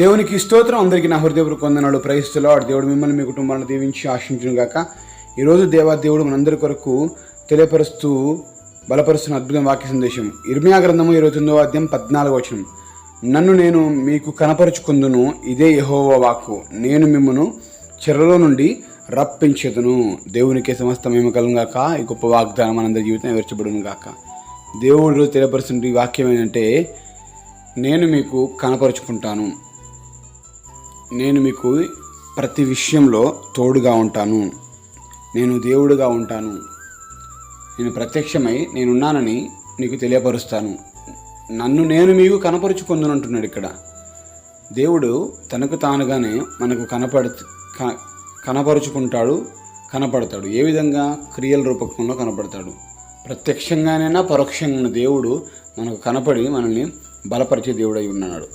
దేవునికి స్తోత్రం. అందరికీ నా హృదయపూర్వక వందనాలు. ప్రయిస్తులో దేవుడు మిమ్మల్ని మీ కుటుంబాలను దీవించి ఆశించును గాక. ఈరోజు దేవా దేవుడు మనందరి కొరకు తెలియపరుస్తూ బలపరుస్తున్న అద్భుతం వాక్య సందేశం. ఇర్మియా గ్రంథము ఇరవై తొమ్మిదో అధ్యాయం పద్నాలుగు వచనం. నన్ను నేను మీకు కనపరుచుకుందును ఇదే యహోవ వాక్కు. నేను మిమ్మను చెరలో నుండి రప్పించదును. దేవునికి సమస్త మేము గాక. ఈ గొప్ప వాగ్దానం మనందరి జీవితం విరచబడును గాక. దేవుడు తెలియపరుస్తున్న వాక్యం ఏంటంటే నేను మీకు కనపరుచుకుంటాను. నేను మీకు ప్రతి విషయంలో తోడుగా ఉంటాను. నేను దేవుడుగా ఉంటాను. నేను ప్రత్యక్షమై నేనున్నానని నీకు తెలియపరుస్తాను. నన్ను నేను మీకు కనపరుచుకుందును అంటున్నాడు ఇక్కడ. దేవుడు తనకు తానుగానే మనకు కనపడు కనపరుచుకుంటాడు కనపడతాడు. ఏ విధంగా? క్రియల రూపకంలో కనపడతాడు. ప్రత్యక్షంగానైనా పరోక్షంగా దేవుడు మనకు కనపడి మనల్ని బలపరిచే దేవుడై ఉన్నాడు.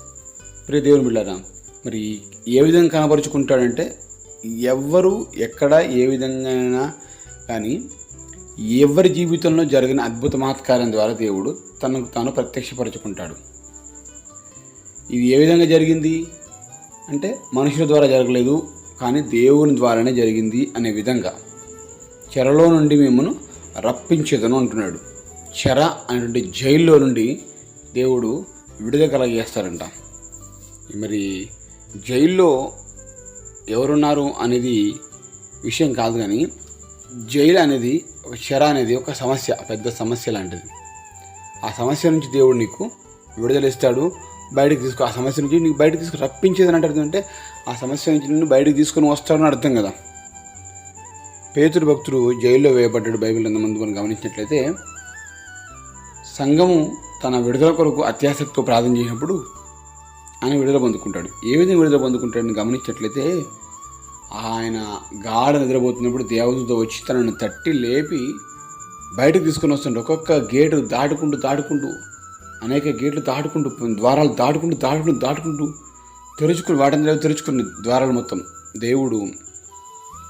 ప్రియ దేవుని బిడ్డారా మరి ఏ విధంగా కనపరుచుకుంటాడంటే ఎవ్వరు ఎక్కడ ఏ విధంగా కానీ ఎవరి జీవితంలో జరిగిన అద్భుత మహత్కారం ద్వారా దేవుడు తనకు తాను ప్రత్యక్షపరచుకుంటాడు. ఇది ఏ విధంగా జరిగింది అంటే మనుషుల ద్వారా జరగలేదు కానీ దేవుని ద్వారానే జరిగింది అనే విధంగా. చెరలో నుండి మిమ్మను రప్పించేదను అంటున్నాడు. చెర అనేటువంటి జైల్లో నుండి దేవుడు విడుదల కలగజేస్తారంట మరి జైల్లో ఎవరున్నారు అనేది విషయం కాదు కానీ జైలు అనేది ఒక చెర అనేది ఒక సమస్య పెద్ద సమస్య లాంటిది. ఆ సమస్య నుంచి దేవుడు నీకు విడుదల ఇస్తాడు. బయటకు తీసుకు ఆ సమస్య నుంచి నీకు బయటకు తీసుకు రప్పించేది అంటే అంటే ఆ సమస్య నుంచి నిన్ను బయటకు తీసుకొని వస్తాడని అర్థం కదా. పేతురు భక్తుడు జైల్లో వేయబడ్డాడు బైబిల్ ఎంతమంది మనం గమనించినట్లయితే సంఘము తన విడుదల కొరకు అత్యాసక్తితో ప్రార్థన చేసినప్పుడు ఆయన విడుదల పొందుకుంటాడు. ఏ విధంగా విడుదల పొందుకుంటాడని గమనించినట్లయితే ఆయన గాఢ నిద్రపోతున్నప్పుడు దేవదూత వచ్చి తనను తట్టి లేపి బయటకు తీసుకొని వస్తుండే. ఒక్కొక్క గేటు దాటుకుంటూ దాటుకుంటూ అనేక గేట్లు దాటుకుంటూ ద్వారాలు దాటుకుంటూ దాటుకుంటూ దాటుకుంటూ తెరుచుకుని వాటిని తెరుచుకుని ద్వారాలు మొత్తం. దేవుడు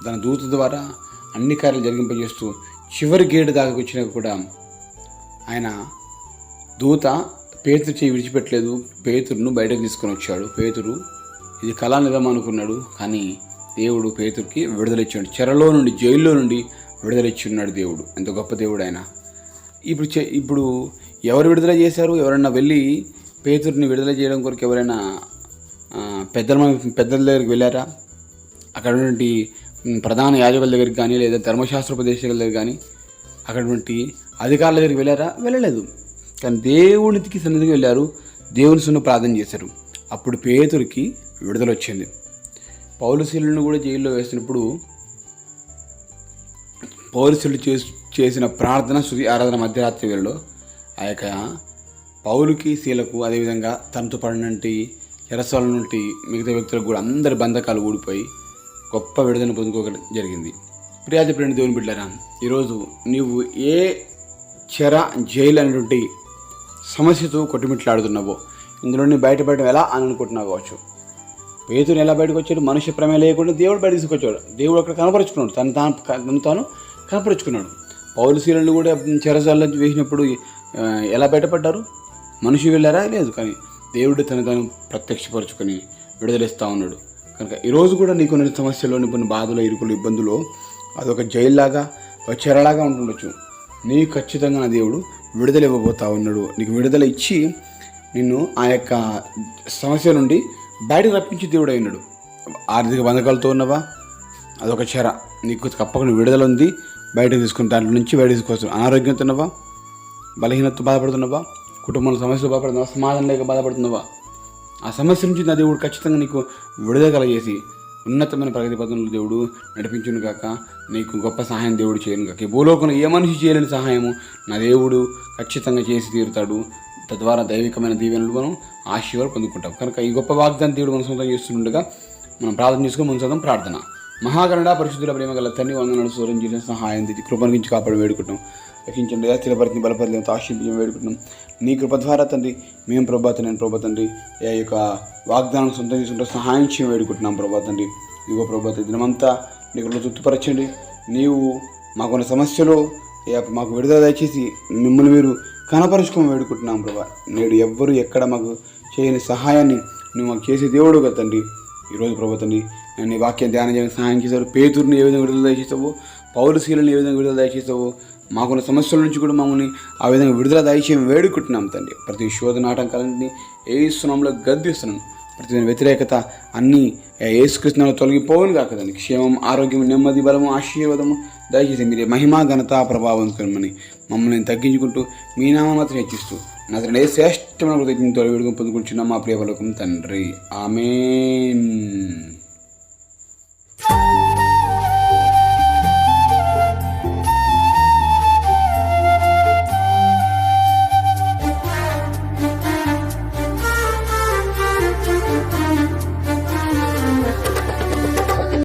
తన దూత ద్వారా అన్ని కార్యాలు జరిగింపజేస్తూ చివరి గేటు దాకా వచ్చినా కూడా ఆయన దూత పేతురు చేయి విడిచిపెట్టలేదు పేతురును బయటకు తీసుకొని వచ్చాడు. పేతురు ఇది కళా నిజం అనుకున్నాడు కానీ దేవుడు పేతురికి విడుదల ఇచ్చాడు. చెరలో నుండి జైల్లో నుండి విడుదల ఇచ్చి ఉన్నాడు దేవుడు. ఎంత గొప్ప దేవుడు ఆయన. ఇప్పుడు చే ఇప్పుడు ఎవరు విడుదల చేశారు? ఎవరైనా వెళ్ళి పేతురిని విడుదల చేయడం కొరకు ఎవరైనా పెద్దల పెద్దల దగ్గరికి వెళ్ళారా? అక్కడ ఉన్నటువంటి ప్రధాన యాజకుల దగ్గరికి కానీ లేదా ధర్మశాస్త్ర ప్రదేశాల దగ్గర కానీ అక్కడ అధికారుల దగ్గరికి వెళ్ళారా? వెళ్ళలేదు. తన దేవునికి సన్నిధికి వెళ్ళారు. దేవుని సున్న ప్రార్థన చేశారు. అప్పుడు పేతురికి విడుదల వచ్చింది. పౌలశీలను కూడా జైల్లో వేసినప్పుడు పౌరసులు చేసి చేసిన ప్రార్థన శృతి ఆరాధన మధ్యరాత్రి వేళలో ఆ యొక్క పౌలుకి శీలకు అదేవిధంగా తనతో పడినంటి ఎరసాల నుండి మిగతా వ్యక్తులకు కూడా అందరి బంధకాలు ఊడిపోయి గొప్ప విడుదల పొందుకోగల జరిగింది. ప్రియాజ దేవుని బిడ్డారా ఈరోజు నీవు ఏ చెర జైలు అనేటువంటి సమస్యతో కొట్టుమిట్లాడుతున్నావో ఇందులో నీ బయటపడడం ఎలా అని అనుకుంటున్నావు కావచ్చు? పేతుని ఎలా బయటకు వచ్చాడు? మనిషి ప్రమేయం లేకుండా దేవుడు బయట తీసుకొచ్చాడు. దేవుడు అక్కడ కనపరుచుకున్నాడు. తను తాను తను తాను కనపరుచుకున్నాడు. పౌరుశీలను కూడా చెరసాల వేసినప్పుడు ఎలా బయటపడ్డారు? మనిషి వెళ్ళారా? లేదు. కానీ దేవుడు తను తాను ప్రత్యక్షపరుచుకొని విడుదలేస్తూ ఉన్నాడు. కనుక ఈరోజు కూడా నీకు కొన్ని సమస్యలు కొన్ని బాధలు ఇరుకులు ఇబ్బందులు అదొక జైల్లాగా ఒక చెరలాగా ఉంటుండొచ్చు. నీ ఖచ్చితంగా నా దేవుడు విడుదల ఇవ్వబోతా ఉన్నాడు. నీకు విడుదల ఇచ్చి నిన్ను ఆ యొక్క సమస్య నుండి బయటకు రప్పించి దేవుడు అయినాడు. ఆర్థిక బంధకాలతో ఉన్నవా? అదొక చెర. నీకు తప్పకుండా విడుదల ఉంది. బయటకు తీసుకుని దాంట్లో నుంచి బయట తీసుకోవచ్చు అనారోగ్యంతో ఉన్నవా? బలహీనత బాధపడుతున్నావా? కుటుంబంలో సమస్యలు బాధపడుతున్నావా? సమాధానం లేక బాధపడుతున్నావా? ఆ సమస్య నుంచి నా దేవుడు ఖచ్చితంగా నీకు విడుదల కలిగేసి ఉన్నతమైన ప్రగతి పదంలో దేవుడు నడిపించును కాక నీకు గొప్ప సహాయం దేవుడు చేయను కాక ఈ భూలోకం ఏ మనిషి చేయలేని సహాయము? నా దేవుడు ఖచ్చితంగా చేసి తీరుతాడు. తద్వారా దైవికమైన దీవెనలు మనం ఆశీర్వాదం పొందుకుంటాం. కనుక ఈ గొప్ప వాగ్దానం దేవుడు మనం సొంతం చేస్తుండగా మనం ప్రార్థన చేసుకుని మనం సొంతం ప్రార్థన. మహాగణడ పరిశుద్ధుల ప్రేమ గల తండ్రి వందనాలు సూర్యం చేసిన సహాయం తెచ్చి కృపను నుంచి కాపాడు వేడుకుంటాం రక్షించండి. స్థిరపరిని బలపరిని ఆశీర్యం వేడుకుంటున్నాం. నీ కృప ద్వారా తండ్రి మేము ప్రభాత నేను ప్రభా తండ్రి ఈ యొక్క వాగ్దానం సొంతం చేసుకుంటే సహాయం చేయడం వేడుకుంటున్నాం ప్రభా తండ్రి. ఇగో ప్రభాత దినమంతా నీ కృప తృప్తిపరచండి. నీవు మాకున్న సమస్యలు మాకు విడుదల దయచేసి మిమ్మల్ని మీరు కనపరుచుకోమని వేడుకుంటున్నాం ప్రభా. నేడు ఎవ్వరు ఎక్కడ మాకు చేయని సహాయాన్ని నువ్వు మాకు చేసే దేవుడు కదా తండ్రి. ఈరోజు ప్రభు తండ్రి నీ వాక్యం ధ్యానం చేయడానికి సహాయం చేశారు. పేదూరుని ఏ విధంగా విడుదల దయచేస్తావు పౌరుశీలను ఏ విధంగా విడుదల దయచేస్తావు మాకున్న సమస్యల నుంచి కూడా మమ్మల్ని ఆ విధంగా విడుదల దయచేయం వేడుకుంటున్నాం తండ్రి. ప్రతి శోధన ఆటంకాలన్నింటినీ ఏ సునంలో గద్దిస్తున్నాను ప్రతి వ్యతిరేకత అన్నీ ఏసుకృష్ణలో తొలగిపోవును కాక క్షేమం ఆరోగ్యం నెమ్మది బలము ఆశీర్వాదము దయచేసి మీరే మహిమా ఘనత ప్రభావం కనుమని మమ్మల్ని తగ్గించుకుంటూ మీ నామం మాత్రం హెచ్చిస్తూ నజరడే శ్రేష్టమైన కృతజ్ఞతలు వేడుకొని పొందుకుంటున్నాం మా ప్రియవలకం తండ్రి. ఆమెన్.